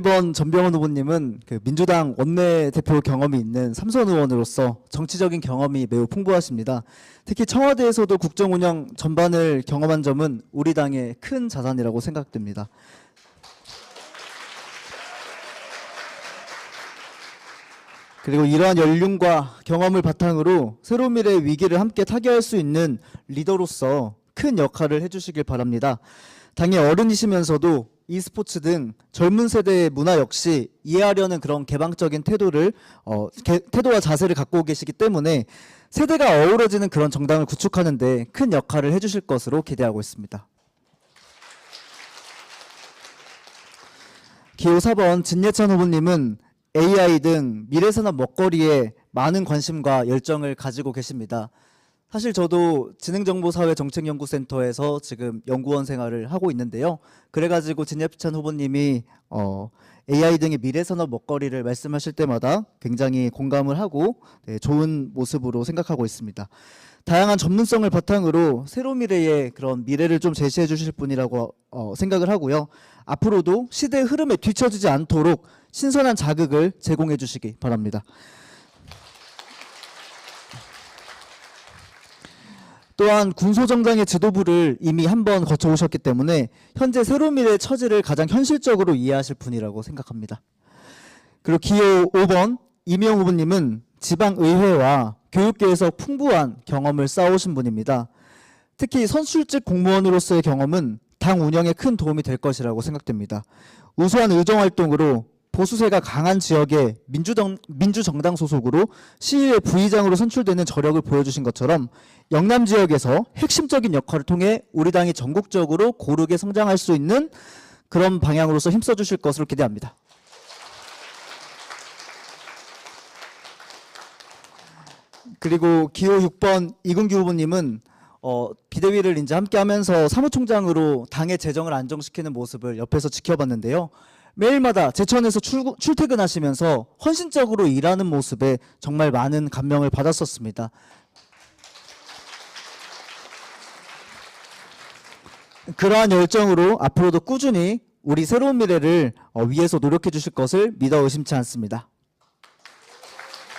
1번 전병헌 후보님은 그 민주당 원내대표 경험이 있는 삼선 의원으로서 정치적인 경험이 매우 풍부하십니다. 특히 청와대에서도 국정 운영 전반을 경험한 점은 우리 당의 큰 자산이라고 생각됩니다. 그리고 이러한 연륜과 경험을 바탕으로 새로운 미래의 위기를 함께 타개할 수 있는 리더로서 큰 역할을 해주시길 바랍니다. 당의 어른이시면서도 e스포츠 등 젊은 세대의 문화 역시 이해하려는 그런 개방적인 태도를 어, 개- 태도와 자세를 갖고 계시기 때문에 세대가 어우러지는 그런 정당을 구축하는데 큰 역할을 해주실 것으로 기대하고 있습니다. 기호 4번 진예찬 후보님은 AI 등 미래산업 먹거리에 많은 관심과 열정을 가지고 계십니다. 사실 저도 지능정보사회정책연구센터에서 지금 연구원 생활을 하고 있는데요. 그래가지고 진예찬 후보님이 어, AI 등의 미래산업 먹거리를 말씀하실 때마다 굉장히 공감을 하고 네, 좋은 모습으로 생각하고 있습니다. 다양한 전문성을 바탕으로 새로운 미래의 그런 미래를 좀 제시해 주실 분이라고 어, 생각을 하고요. 앞으로도 시대의 흐름에 뒤처지지 않도록 신선한 자극을 제공해 주시기 바랍니다. 또한 군소정당의 지도부를 이미 한 번 거쳐오셨기 때문에 현재 새로운 미래의 처지를 가장 현실적으로 이해하실 분이라고 생각합니다. 그리고 기호 5번 이명 후보님은 지방의회와 교육계에서 풍부한 경험을 쌓아오신 분입니다. 특히 선출직 공무원으로서의 경험은 당 운영에 큰 도움이 될 것이라고 생각됩니다. 우수한 의정활동으로 보수세가 강한 지역의 민주정, 민주정당 소속으로 시의회 부의장으로 선출되는 저력을 보여주신 것처럼 영남 지역에서 핵심적인 역할을 통해 우리 당이 전국적으로 고르게 성장할 수 있는 그런 방향으로서 힘써 주실 것으로 기대합니다. 그리고 기호 6번 이근규 후보님은 어, 비대위를 이제 함께 하면서 사무총장으로 당의 재정을 안정시키는 모습을 옆에서 지켜봤는데요. 매일마다 제천에서 출, 출퇴근하시면서 헌신적으로 일하는 모습에 정말 많은 감명을 받았었습니다. 그러한 열정으로 앞으로도 꾸준히 우리 새로운 미래를 어, 위해서 노력해 주실 것을 믿어 의심치 않습니다.